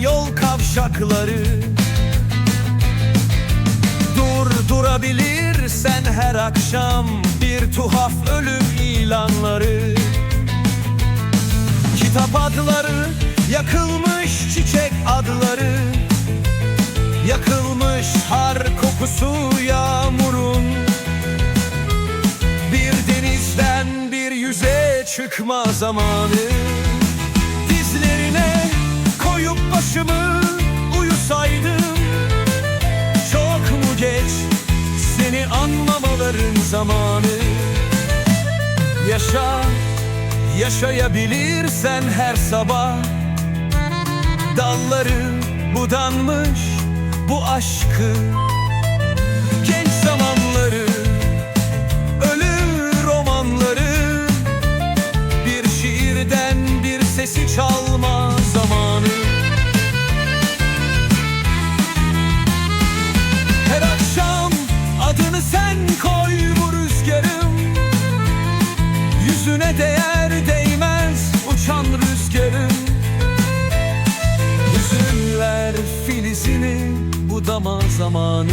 yol kavşakları. Dur durabilirsen her akşam bir tuhaf ölüm ilanları. Kitap adları, yakılmış çiçek adları. Yakılmış har kokusu yağmurun. Bir denizden bir yüze çıkma zamanı seni anmamaların zamanı. Yaşa, yaşayabilirsen her sabah. Dalları budanmış bu aşkı. Genç zamanları, budama zamanı.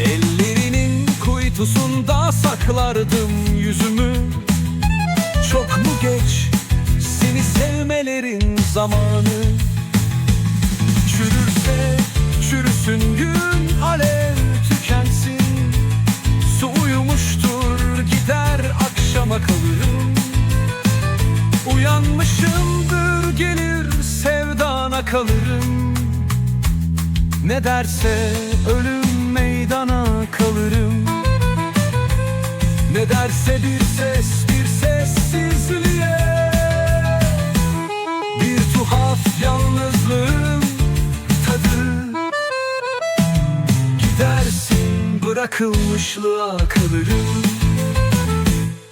Ellerinin kuytusunda saklardım yüzümü Çok mu geç seni sevmelerin zamanı? Çürürse çürüsün gün alev tükensin. Su uyumuştur gider akşama kalırım. Uyanmışımdır gelir sevdana kalırım. Ne derse ölüm meydana kalırım. Ne derse bir ses bir Sıkılmışlığa kalırım.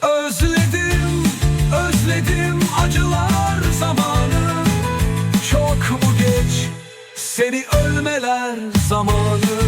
Özledim, özledim acılar zamanı. Çok mu geç, seni ölmeler zamanı?